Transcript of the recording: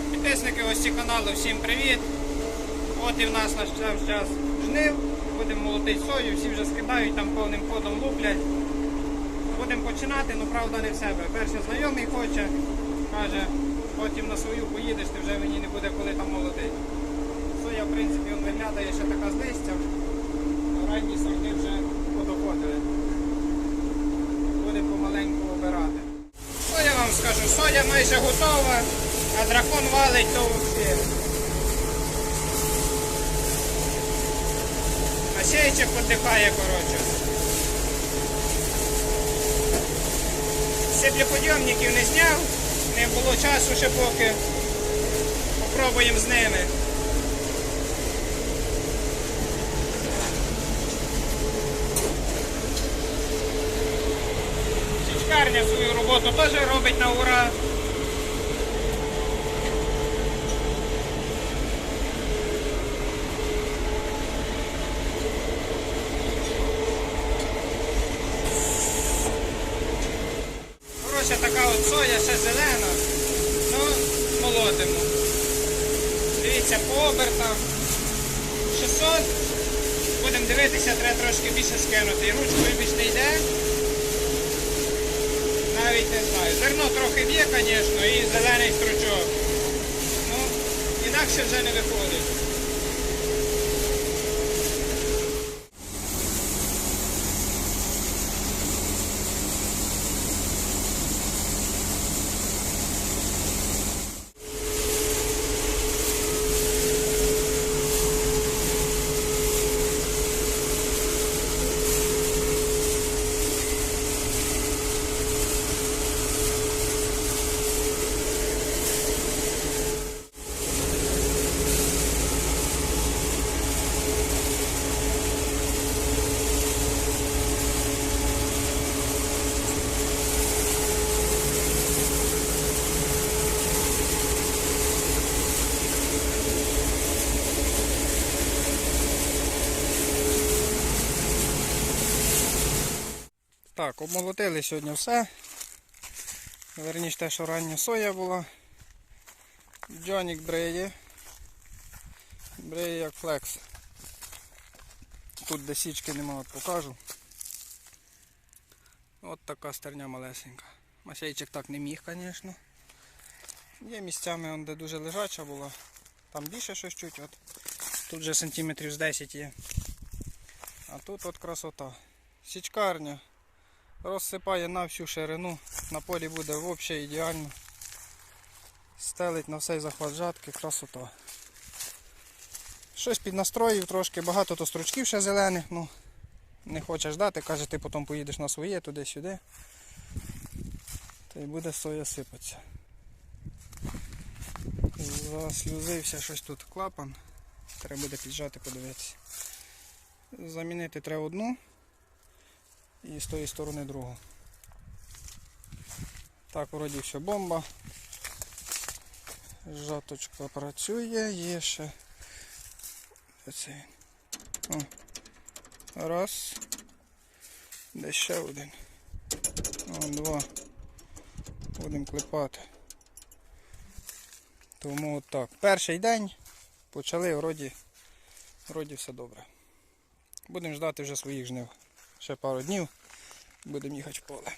Так, підписники ось ці каналу, всім привіт. От і в нас настав час жнив. Будемо молотити сою, всі вже скидають, там повним ходом луплять. Будемо починати, ну правда не в себе. Перший знайомий хоче, каже, потім на свою поїдеш, ти вже мені не буде коли там молотити. Соя, в принципі, він виглядає ще така з листям. Ранні сорти вже подоходили. Будемо помаленьку обирати. Що я вам скажу? Соя майже готова, а дракон валить то взагалі. А сеячик подихає, коротше. Сиплеподйомників не зняв, не було часу ще поки. Попробуємо з ними. Січкарня свою роботу теж робить на ура. Хороша така от соя, ще зелена. Ну, молотимо. Дивіться, по обертах. 600. Будемо дивитися, треба трошки більше скинути. І ручкою більш не йде. Навіть не знаю. Зерно трохи б'є, звісно, і зелений стручок. Ну, інакше вже не виходить. Так, обмолотили сьогодні все. Верніше те, що рання соя була. Джонік бреє. Бреє як флекс. Тут де січки нема, от покажу. От така стерня малесенька. Масейчик так не міг, звісно. Є місцями, де дуже лежача була. Там більше щось чуть. От. Тут вже сантиметрів з 10 є. А тут от красота. Січкарня розсипає на всю ширину. На полі буде взагалі ідеально. Стелить на всей захват жатки, красота. Щось піднастроїв трошки, багато то стручків ще зелених, ну не хоче ждати, каже, ти потім поїдеш на своє туди-сюди. Та й буде соя сипатися. Заслюзився щось тут клапан. Треба буде піджати, подивитися. Замінити треба одну і з тої сторони другу. Так, вроді все бомба. Жаточка працює, є ще. Оце. О. Раз. Де ще один. О, два. Будемо клепати. Тому отак. Перший день почали, вроді, вроді все добре. Будемо ждати вже своїх жнив. Ще пару днів. Будемо їхати в поле.